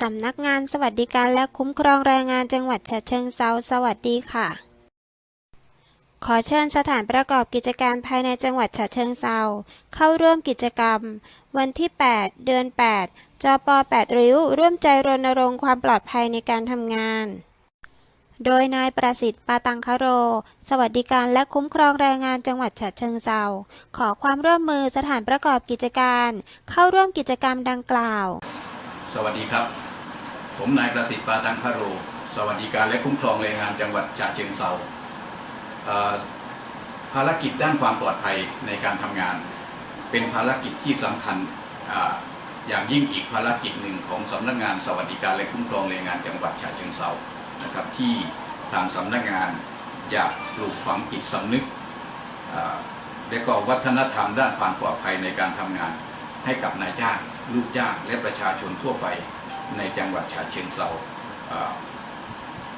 สำนักงานสวัสดิการและคุ้มครองแรงงานจังหวัดฉะเชิงเซาสวัสดีค่ะ ขอเชิญสถานประกอบกิจการภายในจังหวัดฉะเชิงเซาเข้าร่วมกิจกรรม วันที่ 8 เดือน 8จป8ริ้ว ร่วมใจรณรงค์ความปลอดภัยในการทำงาน โดยนายประสิทธิ์ปาตังคโร สวัสดิการและคุ้มครองแรงงานจังหวัดฉะเชิงเซาขอความร่วมมือสถานประกอบกิจการ เข้าร่วมกิจกรรมดังกล่าว สวัสดีครับ ผมนายประสิทธิ์ปาตังคโร สวัสดิการและคุ้มครองแรงงานจังหวัดฉะเชิงเซาภารกิจด้านความปลอดภัยในการทำงาน เป็นภารกิจที่สำคัญออย่างยิ่งอีกภารกิจหนึ่งของสำนักงานสวัสดิการและคุ้มครองแรงงานจังหวัดฉะเชิงเซานะครับที่ทางสำนักงานอยากปลูกฝังจิตสำนึกและก็วัฒนธรรมด้านความปลอดภัยในการทำงานให้กับนายจ้าง ลูกจ้างและประชาชนทั่วไปในจังหวัดฉะเชิงเซาเอ่อ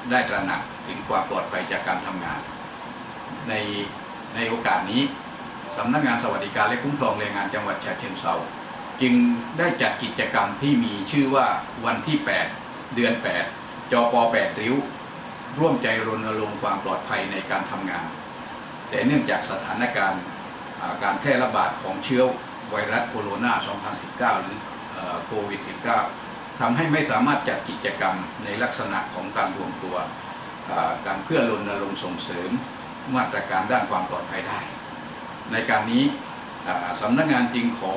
ได้ตระหนักถึงความปลอดภัยจากการทำงาน ในในโอกาสนี้สำนักงานสวัสดิการและคุ้มครองแรงงานจังหวัดฉะเชิงเซาจึงได้จัดกิจกรรมที่มีชื่อว่าวันที่ 8 เดือน 8 จป 8 ริ้ว ร่วมใจรณรงค์ความปลอดภัยในการทำงาน แต่เนื่องจากสถานการณ์าการแพร่ระบาดของเชื้อ ไวรัสโคโรนา 2019 หรือโควิด -19 ทำให้ไม่สามารถจัดกิจกรรมในลักษณะของการรวมตัวการเพื่อรณรงค์ส่งเสริมมาตรการด้านความปลอดภัยได้ ในการนี้สำนักงานจึงขอ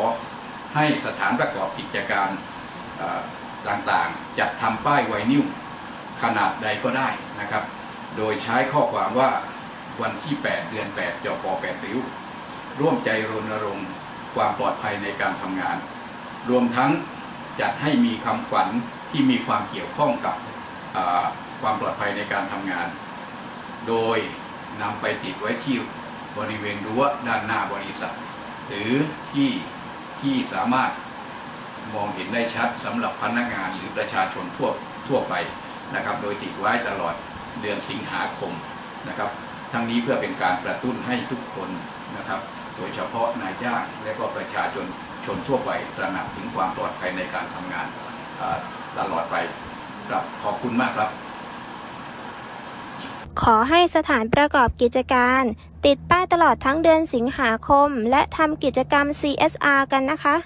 ให้สถานประกอบกิจการต่างๆ จัดทำป้ายไวนิวขนาดใดก็ได้นะครับ โดยใช้ข้อความว่าวันที่ 8 เดือน 8จป8ริ้ว ร่วมใจรณรงค์ ความปลอดภัยในการทำงาน รวมทั้งจัดให้มีคำขวัญที่มีความเกี่ยวข้องกับความปลอดภัยในการทำงาน โดยนำไปติดไว้ที่บริเวณรั้วด้านหน้าบริษัท หรือที่ที่สามารถมองเห็นได้ชัดสำหรับพนักงานหรือประชาชนทั่วทั่วไปนะครับ โดยติดไว้ตลอดเดือนสิงหาคมนะครับ ทั้งนี้เพื่อเป็นการกระตุ้นให้ทุกคนนะครับ ดยเฉพาะนายจ้างและก็ประชาชนชนทั่วไปตระหนักถึงความปลอดภัยในการทำงานตลอดไปครับขอบคุณมากครับ ขอให้สถานประกอบกิจการ ติดป้ายตลอดทั้งเดือนสิงหาคม และทำกิจกรรม CSR กันนะคะ